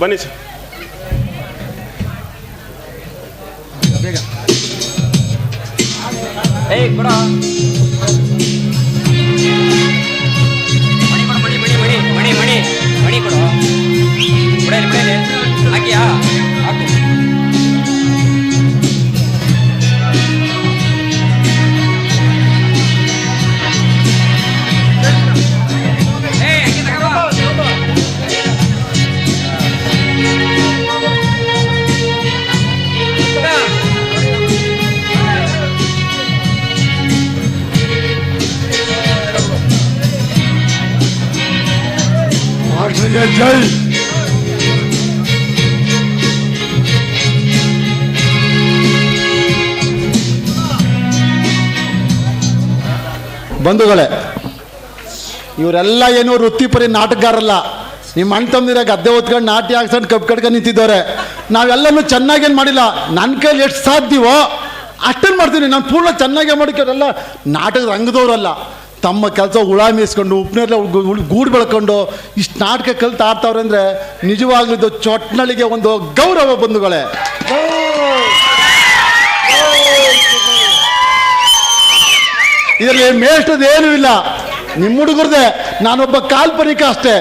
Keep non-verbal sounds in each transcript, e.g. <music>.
ಬನ್ನಿ ಸರ್. ಏಯ್ ಕೊಡ. ಮಣಿ ಮಣಿ ಮಣಿ ಮಣಿ ಮಣಿ ಮಣಿ ಕೊಡು. ಬಿಡಲಿ ಹಾಕಿಯಾ? ಜೈ ಬಂಧುಗಳೇ, ಇವರೆಲ್ಲ ಏನು ವೃತ್ತಿಪರಿ ನಾಟಕಗಾರಲ್ಲ ನಿಮ್ಮ ಅಣ್ಣ ತಮ್ಮದಿರ ಗದ್ದೆ ಹೊತ್ಕೊಂಡು ನಾಟಿ ಹಾಕ್ಸ್ಕೊಂಡು ಕಪ್ ಕಡ್ಕೊಂಡು ನಿಂತಿದ್ದವ್ರೆ. ನಾವೆಲ್ಲನೂ ಚೆನ್ನಾಗೇನು ಮಾಡಿಲ್ಲ. ನನ್ನ ಕೈಲಿ ಎಷ್ಟು ಸಾಧ್ಯವೋ ಅಷ್ಟನ್ನು ಮಾಡ್ತೀನಿ. ನಾನು ಪೂರ್ಣ ಚೆನ್ನಾಗೇ ಮಾಡಿರೋಲ್ಲ ನಾಟಕ ರಂಗದವ್ರಲ್ಲ ತಮ್ಮ ಕೆಲಸ ಹುಳ ಮೀಸ್ಕೊಂಡು ಉಪ್ಪಿನಲ್ಲಿ ಗೂಡು ಬೆಳ್ಕೊಂಡು ಇಷ್ಟು ನಾಟಕ ಕಲಿತು ಆಡ್ತಾವ್ರೆ ಅಂದರೆ ನಿಜವಾಗ್ಲಿದ್ದು ಚೊಟ್ನಳಿಗೆ ಒಂದು ಗೌರವ ಬಂಧುಗಳೇ. ಇದರಲ್ಲಿ ಮೇಷ್ಟದ ಏನೂ ಇಲ್ಲ. ನಿಮ್ಮ ಹುಡುಗರದೆ ನಾನೊಬ್ಬ ಕಾಲ್ಪನಿಕ ಅಷ್ಟೇ.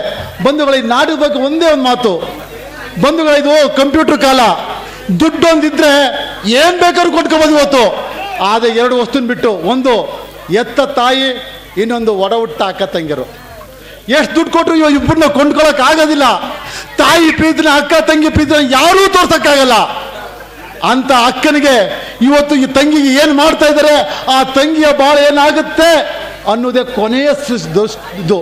ಬಂಧುಗಳ, ಈ ಬಗ್ಗೆ ಒಂದೇ ಒಂದು ಮಾತು. ಬಂಧುಗಳ, ಇದು ಕಂಪ್ಯೂಟರ್ ಕಾಲ. ದುಡ್ಡು ಒಂದಿದ್ರೆ ಏನು ಬೇಕಾದ್ರೂ ಕೊಟ್ಕೋಬೋದು ಇವತ್ತು. ಆದರೆ ಎರಡು ವಸ್ತುನ ಬಿಟ್ಟು, ಒಂದು, ಎತ್ತ ತಾಯಿ ಇನ್ನೊಂದು ಒಡ ಹುಟ್ಟ ಅಕ್ಕ ತಂಗಿರು. ಎಷ್ಟು ದುಡ್ಡು ಕೊಟ್ಟರು ಇವಾಗ ಇಬ್ಬರನ್ನ ಕೊಂಡ್ಕೊಳಕ್ ಆಗೋದಿಲ್ಲ. ತಾಯಿ ಪ್ರೀತಿನ ಅಕ್ಕ ತಂಗಿ ಪ್ರೀತಿನ ಯಾರೂ ತೋರ್ಸಕ್ಕಾಗಲ್ಲ. ಅಂತ ಅಕ್ಕನಿಗೆ ಇವತ್ತು ಈ ತಂಗಿಗೆ ಏನು ಮಾಡ್ತಾ ಇದ್ದಾರೆ ಆ ತಂಗಿಯ ಬಾಳ ಏನಾಗುತ್ತೆ? ಅನ್ನೋದೇ ಕೊನೆಯ ಇದು.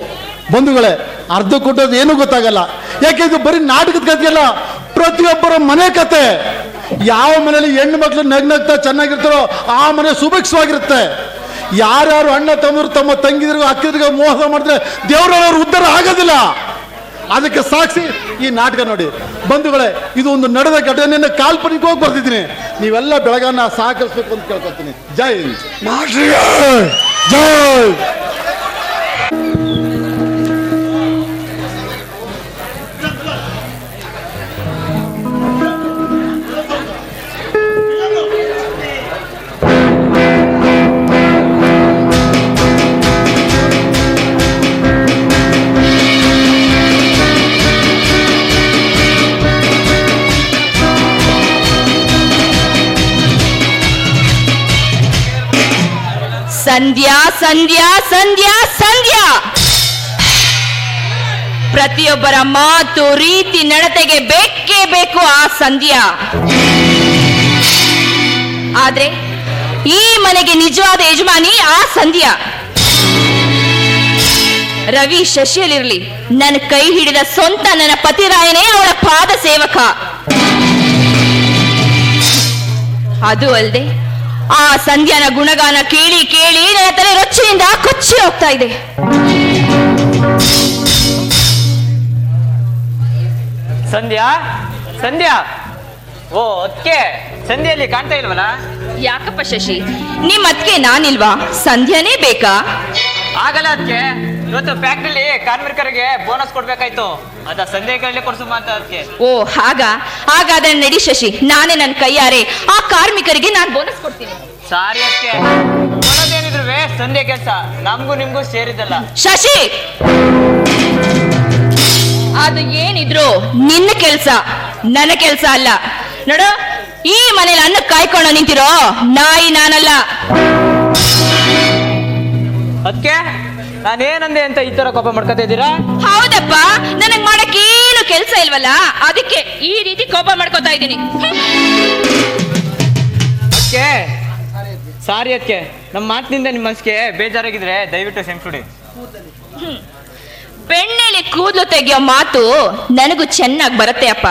ಬಂಧುಗಳೇ, ಅರ್ಧ ಕೊಟ್ಟೋದು ಏನೂ ಗೊತ್ತಾಗಲ್ಲ. ಯಾಕೆ ಇದು ಬರೀ ನಾಟಕದ ಕಥೆ ಅಲ್ಲ? ಪ್ರತಿಯೊಬ್ಬರ ಮನೆ ಕತೆ ಯಾವ ಮನೇಲಿ ಹೆಣ್ಣು ಮಕ್ಕಳು ನಗ್ನಗ್ತಾ ಚೆನ್ನಾಗಿರ್ತಾರೋ ಆ ಮನೆ ಸುಭಿಕ್ಷವಾಗಿರುತ್ತೆ. ಯಾರ್ಯಾರು ಅಣ್ಣ ತಮ್ಮರು ತಮ್ಮ ತಂಗಿದ್ರಿಗೂ ಅಕ್ಕಿದ್ರಿಗೂ ಮೋಸ ಮಾಡಿದ್ರೆ ದೇವರವರು ಉದ್ಧಾರ ಆಗೋದಿಲ್ಲ. ಅದಕ್ಕೆ ಸಾಕ್ಷಿ ಈ ನಾಟಕ ನೋಡಿ. ಬಂಧುಗಳೇ, ಇದು ಒಂದು ನಡೆದ ಘಟನೆಯನ್ನು ಕಾಲ್ಪನಿಕವಾಗಿ ಬರ್ತಿದ್ದೀನಿ. ನೀವೆಲ್ಲ ಬೆಳಗನ್ನ ಸಹಕರಿಸ್ಬೇಕು ಅಂತ ಕೇಳ್ಕೊತೀನಿ. ಜೈ ಜೈ! ಸಂಧ್ಯಾ ಸಂಧ್ಯಾ ಸಂಧ್ಯಾ ಸಂಧ್ಯಾ. ಪ್ರತಿಯೊಬ್ಬರ ಮಾತು, ರೀತಿ, ನಡತೆಗೆ ಬೇಕೇ ಬೇಕು ಆ ಸಂಧ್ಯಾ. ಆದ್ರೆ ಈ ಮನೆಗೆ ನಿಜವಾದ ಯಜಮಾನಿ ಆ ಸಂಧ್ಯಾ. ರವಿ ಶಶಿಯಲ್ಲಿರ್ಲಿ ನನ್ನ ಕೈ ಹಿಡಿದ ಸ್ವಂತ ನನ್ನ ಪತಿರಾಯನೇ ಅವಳ ಪಾದ ಸೇವಕ. ಅದು ಅಲ್ಲದೆ ಆ ಸಂಧ್ಯಾನ ಗುಣಗಾನ ಕೇಳಿ ಕೇಳಿ ನನ್ನ ತಲೆ ರೊಚ್ಚಿನಿಂದ ಕೊಚ್ಚಿ ಹೋಗ್ತಾ ಇದೆ. ಸಂಧ್ಯಾ? ಸಂಧ್ಯಾ? ಓ ಅದ್ಕೆ ಸಂಧ್ಯೆಯಲ್ಲಿ ಕಾಣ್ತಾ ಇಲ್ವಲ್ಲ? ಯಾಕಪ್ಪ ಶಶಿ ನಿಮ್ ಅದಕ್ಕೆ ನಾನಿಲ್ವಾ? ಸಂಧ್ಯಾನೇ ಬೇಕಾ? ಆಗಲ್ಲ ಅದಕ್ಕೆ ಇವತ್ತು ಫ್ಯಾಕ್ಟ್ರಿಲಿ ಕಾರ್ಮಿಕರಿಗೆ ಬೋನಸ್ ಕೊಡ್ಬೇಕಾಯ್ತು. ಅದ ಸಂಧ್ಯೆಗಳಲ್ಲಿ ಕೊಡ್ಸುಮ ಅಂತ ಅದಕ್ಕೆ. ಓ ಹಾಗ? ಹಾಗಾದ್ರೆ ನಡಿ ಶಶಿ. ನಾನೇ ನನ್ನ ಕೈಯಾರೆ. ಆ ಕಾರ್ಮಿಕರಿಗೆ ನಾನು ಬೋನಸ್ ಕೊಡ್ತೀನಿ. ಸಾರಿ ಅದಕ್ಕೆ ಕೊಡೋದೇನಿದ್ರು ಸಂಧೆ ಕೆಲಸ. ನಮ್ಗೂ ನಿಮ್ಗೂ ಸೇರಿದಲ್ಲ ಶಶಿ! ಅದು ಏನಿದ್ರು ನಿನ್ನ ಕೆಲಸ ನನ್ನ ಕೆಲಸ ಅಲ್ಲ. ನೋಡು ಈ ಮನೇಲಿ ಅನ್ನ ಕಾಯ್ಕೊಂಡು ನಿಂತಿರೋ ನಾಯಿ ನಾನಲ್ಲ. ಅದಕ್ಕೆ ನಾನೇನಂದೆ ಅಂತ ಈ ತರ ಕೋಪ ಮಾಡ್ಕೊತಾ ಇದ್ದೀರಾ? ಹೌದಪ್ಪ ನನಗ್ ಮಾಡಕ್ ಏನು ಕೆಲ್ಸ ಇಲ್ವಲ್ಲ? ಅದಕ್ಕೆ ಈ ರೀತಿ ಕೋಪ ಮಾಡ್ಕೋತಾ ಇದ್ದೀನಿ. ಸಾರಿ ಅದಕ್ಕೆ ನಮ್ಮ ಮಾತಿನಿಂದ ನಿಮ್ಮ ಮನಸ್ಸಿಗೆ ಬೇಜಾರಾಗಿದ್ರೆ ದಯವಿಟ್ಟು ಕ್ಷಮಿಸ್ಬಿಡಿ. ಬೆಣ್ಣೆಲಿ ಕೂದಲು ತೆಗೆಯೋ ಮಾತು ನನಗೂ ಚೆನ್ನಾಗಿ ಬರುತ್ತೆ ಅಪ್ಪ.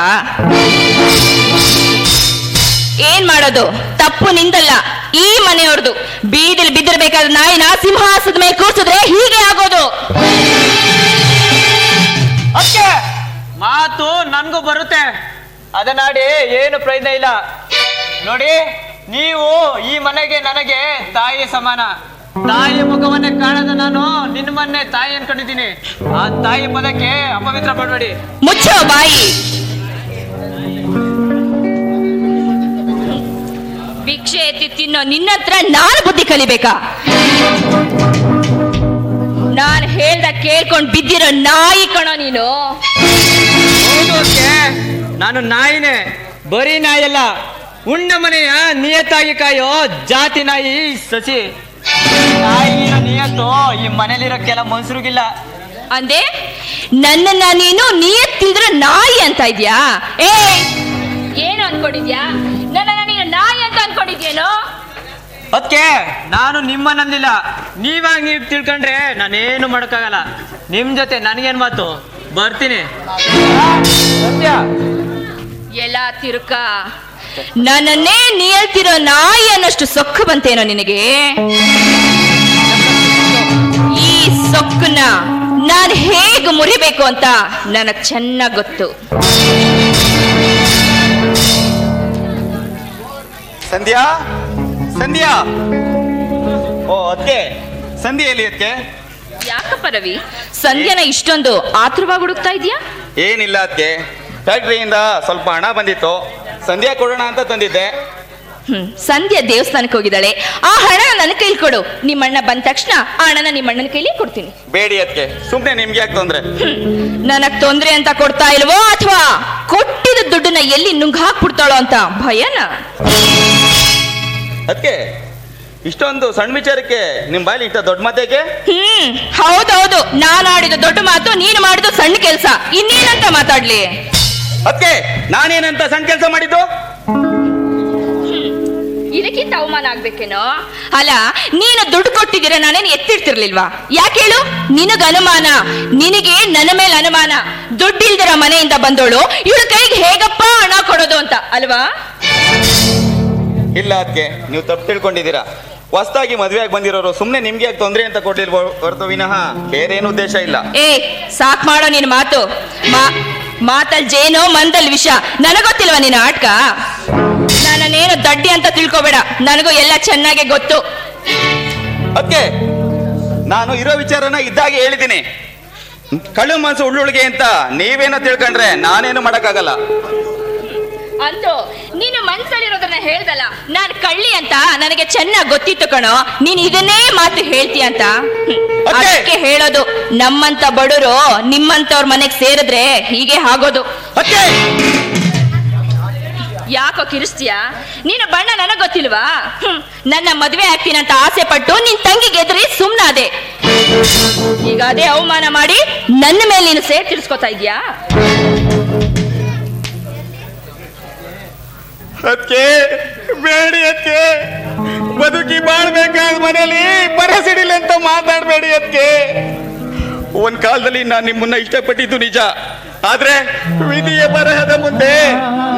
ಏನ್ ಮಾಡೋದು? ತಪ್ಪು ನಿಂದಲ್ಲ ಈ ಮನೆಯವ್ರದು. ಬೀದಿಲ್ ಬಿದ್ದಿರ್ಬೇಕಾದ ನಾಯಿನ ಸಿಂಹಾಸದ ಮೇಲೆ ಕೂರ್ಸಿದ್ರೆ ಹೀಗೆ ಆಗೋದು. ಅಕ್ಕೆ ಮಾತು ನನ್ಗೂ ಬರುತ್ತೆ. ಅದನ್ನಾಡಿ ಏನು ಪ್ರಯೋಜನ ಇಲ್ಲ. ನೋಡಿ ನೀವು ಈ ಮನೆಗೆ ನನಗೆ ತಾಯಿ ಸಮಾನ. ತಾಯಿ ಮುಖವನ್ನೇ ಕಾಣದ ನಾನು ನಿನ್ನ ಮೊನ್ನೆ ತಾಯಿ ಅನ್ಕೊಂಡಿದ್ದೀನಿ. ಆ ತಾಯಿ ಪದಕ್ಕೆ ಅಪವಿತ್ರ ಪಡಬೇಡಿ. ಮುಚ್ಚೋ ಬಾಯಿ. ಭಿಕ್ಷೆ ಎತ್ತಿ ತಿನ್ನೋ ನಿನ್ನ ಹತ್ರ ನಾನು ಬುದ್ಧಿ ಕಲಿಬೇಕಾ? ನಾನು ಹೇಳ್ದ ಕೇಳ್ಕೊಂಡು ಬಿದ್ದಿರೋ ನಾಯಿ ಕಣ ನೀನು. ನಾನು ನಾಯಿನೇ. ಬರೀ ನಾಯಲ್ಲ ಉಣ್ಣ ಮನೆಯ ನಿಯತ್ತಾಗಿ ಕಾಯೋ ಜಾತಿ ನಾಯಿ ಸಸಿ. ನಾಯಿನ ನಿಯತ್ತೋ ಈ ಮನೇಲಿರೋ ಕೆಲ ಮನ್ಸರಿಗಿಲ್ಲ. ಅಂದೆ ನನ್ನನ್ನ ನೀನು ನಿಯತ್ತಿದ್ರ ನಾಯಿ ಅಂತ ಇದ್ಯಾ? ಏ ಏನು ಅನ್ಕೊಂಡಿದ್ಯಾ? ನನ್ನ ನೀನು ನಾಯಿ ಅಂತ ಅನ್ಕೊಂಡಿದ್ಯೇನೋ? ಅದಕ್ಕೆ ನಾನು ನಿಮ್ಮನ್ನಂದಿಲ್ಲ ನೀವಾಗ ನೀವು ತಿಳ್ಕೊಂಡ್ರೆ ನಾನೇನು ಮಾಡೋಕ್ಕಾಗಲ್ಲ. ನಿಮ್ ಜೊತೆ ನನಗೇನ್ ಮಾತು? ಬರ್ತೀನಿ. ಎಲ್ಲ ತಿರುಕ. ನನ್ನನ್ನೇ ನಿಯಲ್ತಿರೋ ನಾಯಿ ಅನ್ನಷ್ಟು ಸೊಕ್ಕು ಬಂತೇನೋ ನಿನಗೆ? ಈ ಸೊಕ್ಕನ್ನ ನಾನು ಹೇಗೆ ಮುರಿಬೇಕು ಅಂತ ನನಗೆ ಚೆನ್ನಾಗಿ ಗೊತ್ತು. ಸಂಧ್ಯಾ? ಸಂಧ್ಯಾ? ಓ ಅದಕ್ಕೆ ಸಂಧ್ಯಾ ಎಲ್ಲಿ ಅದಕ್ಕೆ ಯಾಕಪ್ಪ ರವಿ? ಸಂಧ್ಯಾನ ಇಷ್ಟೊಂದು ಆತುರವಾಗಿ ಹುಡುಕ್ತಾ ಇದೀಯಾ? ಏನಿಲ್ಲ ಅದಕ್ಕೆ ಫ್ಯಾಕ್ಟ್ರಿಯಿಂದ ಸ್ವಲ್ಪ ಹಣ ಬಂದಿತ್ತು. ಸಂಧ್ಯಾ ಕೊಡೋಣ ಅಂತ ತಂದಿದ್ದೆ. ಹ್ಮ್ ಸಂಧ್ಯಾ ದೇವಸ್ಥಾನಕ್ಕೆ ಹೋಗಿದ್ದಾಳೆ. ಆ ಹಣ ನನ್ನ ಕೈಲಿ ಕೊಡು. ನಿಮ್ಮಣ್ಣ ಬಂದ ತಕ್ಷಣ ಆ ಹಣನ ನಿಮ್ಮಣ್ಣನ ಕೈಲಿ ಕೊಡ್ತೀನಿ. ಬೇಡಿ ಅದಕ್ಕೆ ಸುಮ್ಮನೆ ನಿಮ್ಗೆ ಯಾಕೆ ತೊಂದ್ರೆ? ನನಗ್ ತೊಂದ್ರೆ ಅಂತ ಕೊಡ್ತಾ ಇಲ್ವೋ ಅಥವಾ ಕೊಟ್ಟಿದ ದುಡ್ಡನ್ನ ಎಲ್ಲಿ ನುಂಗ್ ಹಾಕ್ಬಿಡ್ತಾಳೋ ಅಂತ ಭಯನ? ಅದಕ್ಕೆ ಇಷ್ಟೊಂದು ಸಣ್ಣ ವಿಚಾರಕ್ಕೆ ನಿಮ್ ಬಾಯಲ್ಲಿ ಇಷ್ಟ ದೊಡ್ಡ ಮಾತೇಕೆ ಹ್ಮ್ ಹೌದೌದು. ನಾನ್ ಆಡಿದ ದೊಡ್ಡ ಮಾತು ನೀನು ಮಾಡಿದ ಸಣ್ಣ ಕೆಲಸ. ಇನ್ನೇನಂತ ಮಾತಾಡ್ಲಿ? ಅದಕ್ಕೆ ನಾನೇನಂತ ಸಣ್ಣ ಕೆಲಸ ಮಾಡಿದ್ದು? ಇದಕ್ಕಿಂತ ಅವಮಾನ ಆಗ್ಬೇಕೇನೋ? ಅಲ್ಲ ನೀನು ದುಡ್ಡು ಕೊಟ್ಟಿದ್ದೀರ ನಾನೇನು ಎತ್ತಿರ್ತಿರ್ಲಿಲ್ವಾ? ಯಾಕೆ ಹೇಳು? ನಿನಗ ಅನುಮಾನ. ನಿನಗೆ ನನ್ನ ಮೇಲೆ ಅನುಮಾನ. ದುಡ್ಡಿಲ್ದಿರ ಮನೆಯಿಂದ ಬಂದೋಳು ಇವಳ ಕೈಗೆ ಹೇಗಪ್ಪ ಹಣ ಕೊಡೋದು ಅಂತ ಅಲ್ವಾ? ಇಲ್ಲ ಅದಕ್ಕೆ ನೀವು ತಪ್ಪು ತಿಳ್ಕೊಂಡಿದ್ದೀರಾ. ಹೊಸದಾಗಿ ಮದುವೆಯಾಗಿ ಬಂದಿರೋರು ಸುಮ್ಮನೆ ನಿಮ್ಗೆ ತೊಂದ್ರೆ ತೊಂದರೆ ಅಂತ ಕೊಟ್ಟಿಲ್ವೋ ಹೊರತು ವಿನಃ ಬೇರೆ ಏನು ಉದ್ದೇಶ ಇಲ್ಲ. ಏ ಸಾಕ್ ಮಾಡೋ ನಿನ್ ಮಾತು. ಮಾ ಮಾತಲ್ ಜೇನು ಮಂದಲ್ ವಿಷ. ನನಗೊತ್ತಿಲ್ವಾ ನಿನ್ನ ಆಟ್ಕ? ನನ್ನನ್ನೇನು ದಡ್ಡಿ ಅಂತ ತಿಳ್ಕೊಬೇಡ. ನನಗೂ ಎಲ್ಲ ಚೆನ್ನಾಗೆ ಗೊತ್ತು. ಅದಕ್ಕೆ ನಾನು ಇರೋ ವಿಚಾರನ ಇದ್ದಾಗೆ ಹೇಳಿದ್ದೀನಿ. ಕಳು ಮನಸ್ಸು ಉಳ್ಳುಳಿಗೆ ಅಂತ ನೀವೇನೋ ತಿಳ್ಕೊಂಡ್ರೆ ನಾನೇನು ಮಾಡಕ್ಕಾಗಲ್ಲ. ಅಂತೂ ನೀನು ಮನ್ಸಲ್ಲಿರೋದನ್ನ ಹೇಳ್ದಲ್ಲ ನಾನು ಕಳ್ಳಿ ಅಂತ ನನಗೆ ಚೆನ್ನಾಗಿ ಗೊತ್ತಿತ್ತು ಕಣೋ. ನೀನ್ ಇದನ್ನೇ ಮಾತು ಹೇಳ್ತೀಯ ಅಂತ! ಅದಕ್ಕೆ ಹೇಳೋದು ನಮ್ಮಂತ ಬಡವರು ನಿಮ್ಮಂತವ್ರ ಮನೆಗೆ ಸೇರಿದ್ರೆ ಹೀಗೆ ಆಗೋದು. ಯಾಕೋ ಕಿರಿಸ್ತೀಯಾ? ನೀನು ಬಣ್ಣ ನನಗ್ ಗೊತ್ತಿಲ್ವಾ? ನನ್ನ ಮದುವೆ ಆಗ್ತೀನಂತ ಆಸೆ ಪಟ್ಟು ನಿನ್ ತಂಗಿಗೆ ಎದುರಿ ಸುಮ್ನಾದೆ. ಈಗ ಅದೇ ಅವಮಾನ ಮಾಡಿ ನನ್ನ ಮೇಲೆ ನೀನು ಸೇರ್ ತಿಳ್ಸ್ಕೊತಾ ಇದ್ಯಾ ಅದಕ್ಕೆ ಬೇಡಿ ಅದಕ್ಕೆ ಬದುಕಿ ಬಾಳ್ಬೇಕಾದ ಮನೇಲಿ ಬರಸಿಡಿಲ್ಲ ಅಂತ ಮಾತಾಡಬೇಡಿ ಅದಕ್ಕೆ ಒಂದ್ ಕಾಲದಲ್ಲಿ ನಾನು ನಿಮ್ಮನ್ನ ಇಷ್ಟಪಟ್ಟಿದ್ದು ನಿಜ. ಆದ್ರೆ ವಿಧಿಯ ಬರಹದ ಮುಂದೆ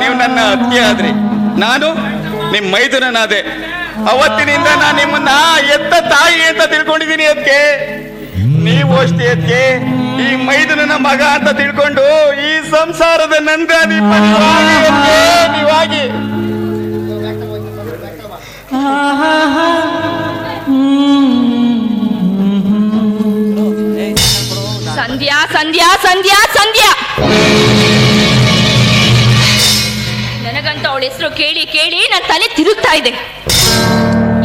ನೀವು ನನ್ನ ಅತ್ತಿಗೆ ಆದ್ರಿ. ನಾನು ನಿಮ್ಮ ಮೈದುನನಾದೆ. ಅವತ್ತಿನಿಂದ ನಾನು ನಿಮ್ಮನ್ನ ಎತ್ತ ತಾಯಿ ಅಂತ ತಿಳ್ಕೊಂಡಿದ್ದೀನಿ ಅದಕ್ಕೆ ನೀವು ಅಷ್ಟೇ ಅದಕ್ಕೆ ಈ ಮೈದುನನ ಮಗ ಅಂತ ತಿಳ್ಕೊಂಡು ಈ ಸಂಸಾರದ ಅದ್ಕೆ, ನೀವಾಗಿ ಸಂಧ್ಯಾ ಸಂಧ್ಯಾ ಸಂಧ್ಯಾ ಸಂಧ್ಯಾ. ನನಗಂತ ಅವಳ ಹೆಸರು ಕೇಳಿ ಕೇಳಿ ನನ್ನ ತಲೆ ತಿರುಗ್ತಾ ಇದೆ.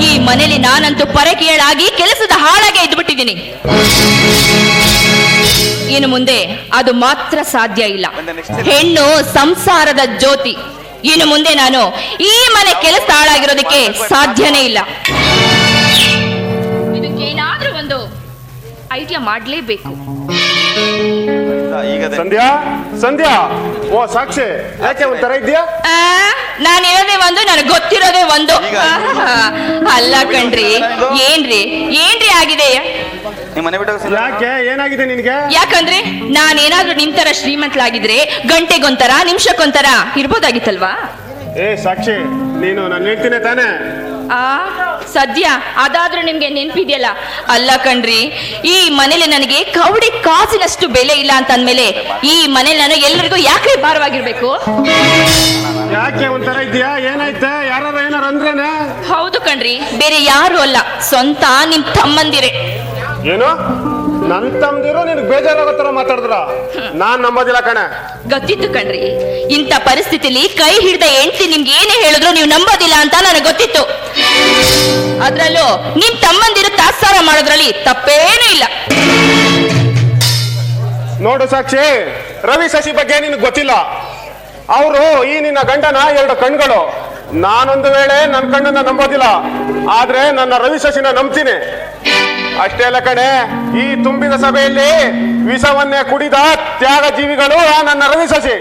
ಈ ಮನೇಲಿ ನಾನಂತೂ ಪರಕೀಯಳಾಗಿ ಕೆಲಸದ ಹಾಳಾಗೆ ಇದ್ಬಿಟ್ಟಿದ್ದೀನಿ. ಇನ್ನು ಮುಂದೆ ಅದು ಮಾತ್ರ ಸಾಧ್ಯ ಇಲ್ಲ. ಹೆಣ್ಣು ಸಂಸಾರದ ಜ್ಯೋತಿ. ಇನ್ನು ಮುಂದೆ ನಾನು ಈ ಮನೆ ಕೆಲಸ ಹಾಳಾಗಿರೋದಕ್ಕೆ ಸಾಧ್ಯನೇ ಇಲ್ಲ. ಐಡಿಯಾ ಮಾಡಲೇಬೇಕು. ಈಗ ಸಂಧ್ಯಾ ಸಂಧ್ಯಾ ಓ ಸಾಕ್ಷಿ ಯಾಕೆ ಒಂಥರ ಇದೆಯಾ ನಾನು ನಾನ್ ಇರೋದೇ ಒಂದು ನನಗೆ ಗೊತ್ತಿರೋದೇ ಒಂದು. <laughs> ಅಲ್ಲ ಕಣ್ರಿ ಏನ್ರಿ ಏನ್ರಿ ಆಗಿದೆ? ನಿಮ್ಮ ಮನೆ ಬಿಟ್ಟು ಯಾಕೆ ಏನಾಗಿದೆ ನಿನಗೆ? ಯಾಕಂದ್ರೆ ನಾನೇನಾದ್ರೂ ನಿಂತರ ಶ್ರೀಮಂತಲಾಗಿದ್ರೆ ಗಂಟೆಗೊಂಥರ ನಿಮಿಷಕ್ಕೊಂಥರ ಇರ್ಬೋದಾಗಿತ್ತಲ್ವಾ? ಏ ಸಾಕ್ಷಿ ನೀನು ನಾನು ಹೇಳ್ತೀನಿ ತಾನೇ? ಆ ಸದ್ಯ ಅದಾದ್ರೂ ನಿಮ್ಗೆ ನೆನ್ಪಿದೆಯಲ್ಲ? ಅಲ್ಲ ಕಣ್ರಿ ಈ ಮನೇಲಿ ನನಗೆ ಕೌಡಿ ಕಾಸಿನಷ್ಟು ಬೆಲೆ ಇಲ್ಲ ಅಂತ ಅಂದ್ಮೇಲೆ ಈ ಮನೇಲಿ ನಾನು ಎಲ್ಲರಿಗೂ ಯಾಕೆ ಭಾರವಾಗಿರ್ಬೇಕು? ಯಾಕೆ ಒಂಥರ ಇದೆಯಾ ಏನಾಯ್ತಾ? ಯಾರು ಏನಾರು ಅಂದ್ರೇನೆ? ಹೌದು ಕಣ್ರಿ ಬೇರೆ ಯಾರು ಅಲ್ಲ ಸ್ವಂತ ನಿಮ್ ತಮ್ಮಂದಿರೇ. ಏನು? ನನ್ ತಮ್ದಿರೋ ನಿನ್ ಬೇಜಾರಾಗೋ ತರ ಮಾತಾಡಿದ್ರ? ನಾನ್ ನಂಬೋದಿಲ್ಲ ಕಣೆ. ಗೊತ್ತಿತ್ತು ಕಣ್ರಿ. ಇಂಥ ಪರಿಸ್ಥಿತಿಲಿ ಕೈ ಹಿಡಿದ ಹೆಂಡತಿ ನಿಮ್ಗೆ ಏನೇ ಹೇಳಿದ್ರು ನೀವು ನಂಬೋದಿಲ್ಲ ಅಂತ ನನಗೆ ಗೊತ್ತಿತ್ತು. ಅದ್ರಲ್ಲೂ ನಿಮ್ ತಮ್ಮಂದಿರು ತಾತ್ಸಾರ ಮಾಡೋದ್ರಲ್ಲಿ ತಪ್ಪೇನೂ ಇಲ್ಲ. ನೋಡು ಸಾಕ್ಷಿ ರವಿ ಶಶಿ ಬಗ್ಗೆ ನಿನಗೆ ಗೊತ್ತಿಲ್ಲ. ಅವರು ಈ ನಿನ್ನ ಗಂಡನ ಎರಡು ಕಣ್ಗಳು. ನಾನೊಂದು ವೇಳೆ ನನ್ನ ಕಣ್ಣನ್ನ ನಂಬೋದಿಲ್ಲ ಆದ್ರೆ ನನ್ನ ರವಿ ಶಶಿನ ನಂಬ್ತೀನಿ. ಅಷ್ಟೇ ಅಲ್ಲ ಕಣೆ ಈ ತುಂಬಿದ ಸಭೆಯಲ್ಲಿ ವಿಷವನ್ನೇ ಕುಡಿದ ತ್ಯಾಗ ಜೀವಿಗಳು ನನ್ನ ರವಿ ಸಸಿ.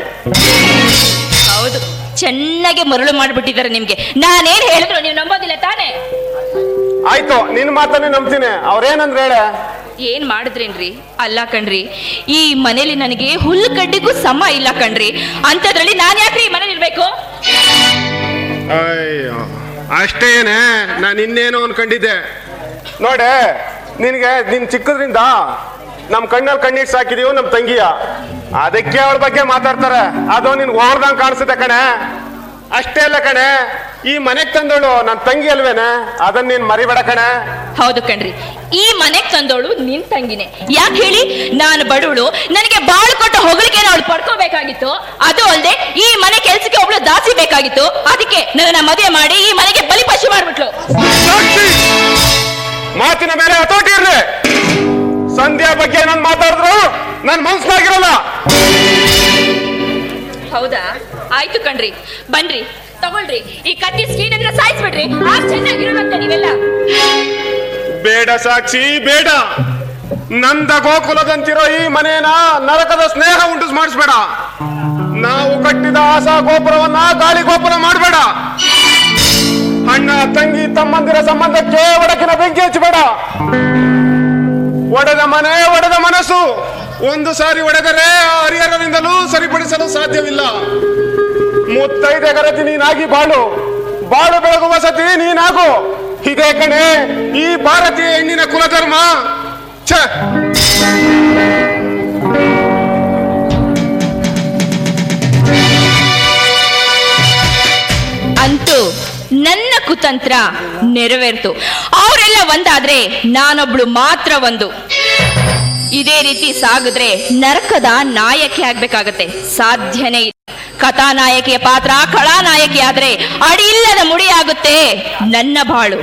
ಹೌದು ಚೆನ್ನಾಗಿ ಮರಳು ಮಾಡಿಬಿಟ್ಟಿದ್ದಾರೆ ನಿಮ್ಗೆ. ನಾನೇನ್ ಹೇಳಿದ್ರು ನೀವು ನಂಬೋದಿಲ್ಲ ತಾನೇ? ಆಯ್ತು ನಿನ್ ಮಾತನ್ನೇ ನಂಬ್ತೀನಿ. ಅವ್ರೇನಂದ್ರೆ ಹೇಳ. ಏನ್ ಮಾಡಿದ್ರೇನ್ರಿ? ಅಲ್ಲ ಕಣ್ರಿ ಈ ಮನೇಲಿ ನನಗೆ ಹುಲ್ಲು ಕಡ್ಡಿಗೂ ಸಮ ಇಲ್ಲ ಕಣ್ರಿ. ಅಂತದ್ರಲ್ಲಿ ನಾನ್ ಯಾಕ್ರಿ ಈ ಮನೇಲಿ ಇರ್ಬೇಕು? ಅಯ್ಯೋ ಅಷ್ಟೇನೆ ನಾನು ಇನ್ನೇನು ಅನ್ಕೊಂಡಿದ್ದೆ. ನೋಡೆ ನಿನಗೆ ನಿನ್ ಚಿಕ್ಕದ್ರಿಂದ ನಮ್ ಕಣ್ಣಲ್ಲಿ ಕಣ್ಣೀರ್ ಸಾಕಿದೀವಿ ನಮ್ ತಂಗಿಯ. ಅದಕ್ಕೆ ಅವಳ ಬಗ್ಗೆ ಮಾತಾಡ್ತಾರೆ. ಅದು ನಿನ್ ಓಡ್ದಂಗ್ ಕಾಣಿಸುತ್ತೆ ಕಣೆ. ಅಷ್ಟೇ ಅಲ್ಲ ಕಣೆ ಈ ಮನೆಗ್ ತಂದೋಳು ನನ್ ತಂಗಿ ಅಲ್ವೇನೆ? ಅದನ್ನ ನೀನ್ ಮರಿಬೇಡ ಕಣೆ. ಹೌದು ಕಣ್ರಿ. ಈ ಮನೆಗ್ ತಂದೋಳು ನಿನ್ ತಂಗಿನೇ. ಯಾಕೆ ಹೇಳಿ? ನಾನು ಬಡವಳು ನನಗೆ ಬಾಳು ಕೊಟ್ಟ ಹೊಗಳಿಕೆ ಅವಳು ಪಡ್ಕೋಬೇಕಾಗಿತ್ತು. ಅದು ಅಲ್ಲದೆ ಈ ಮನೆ ಕೆಲ್ಸಕ್ಕೆ ಒಬ್ಳು ದಾಸಿ ಬೇಕಾಗಿತ್ತು. ಅದಕ್ಕೆ ನನ್ನ ಮದುವೆ ಮಾಡಿ ಈ ಮನೆಗೆ ಬಲಿಪಶು ಮಾಡ್ಬಿಟ್ಲು! ಮಾತಿನ ಮೇಲೆ ಹತೋಟಿ ಇರಲಿ. ಸಂಧ್ಯಾ ಬಗ್ಗೆ ನಾನು ಮಾತಾಡಿದ್ರು? ನನ್ ಮನ್ಸ್ನಾಗಿರಲ್ಲ. ಹೌದಾ? ಆಯ್ತು ಕಣ್ರಿ. ಬನ್ರಿ ತಗೊಳ್ರಿ. ಈ ಕತ್ತಿ ಸ್ಕೀನ್ ಅಂದ್ರೆ ಸಾಯಿಸ್ಬಿಡ್ರಿ. ಆ ಚೆನ್ನಾಗಿರುವಂತ ನೀವೆಲ್ಲ. ಬೇಡ ಸಾಕ್ಷಿ ಬೇಡ. ನಂದ ಗೋಕುಲದಂತಿರೋ ಈ ಮನೇನ ನರಕದ ಸ್ನೇಹ ಉಂಟು ಮಾಡಿಸ್ಬೇಡ. ನಾವು ಕಟ್ಟಿದ ಆಸಾ ಗೋಪುರವನ್ನ ಗಾಳಿ ಗೋಪುರ ಮಾಡಬೇಡ. ಅಣ್ಣ ತಂಗಿ ತಮ್ಮಂದಿರ ಸಂಬಂಧಕ್ಕೆ ಮನೆ ಒಡೆದ ಮನಸ್ಸು. ಒಂದು ಸಾರಿ ಒಡೆದರೆ ಹರಿಹರದಿಂದಲೂ ಸರಿಪಡಿಸಲು ಸಾಧ್ಯವಿಲ್ಲ. ಮುತ್ತೈದೆ ಗರತಿ ನೀನಾಗಿ ಬಾಳು. ಬಾಳು ಬೆಳಗುವ ಸತಿ ನೀನಾಗು. ಇದೇ ಕಣೆ, ಈ ಭಾರತೀಯ ಹೆಣ್ಣಿನ ಕುಲಧರ್ಮ. ಛ! ಅಂತೂ ನನ್ನ ಕುತಂತ್ರ ನೆರವೇರ್ತು. ಅವರೆಲ್ಲ ಒಂದಾದ್ರೆ ನಾನೊಬ್ಳು ಮಾತ್ರ ಒಂದು. ಇದೇ ರೀತಿ ಸಾಗಿದ್ರೆ ನರಕದ ನಾಯಕಿ ಆಗ್ಬೇಕಾಗತ್ತೆ. ಸಾಧ್ಯನೇ ಇಲ್ಲ. ಕಥಾನಾಯಕಿಯ ಪಾತ್ರ ಕಳಾನಾಯಕಿ ಆದ್ರೆ ಅಡಿಯಿಲ್ಲದ ಮುಡಿಯಾಗುತ್ತೆ ನನ್ನ ಬಾಳು.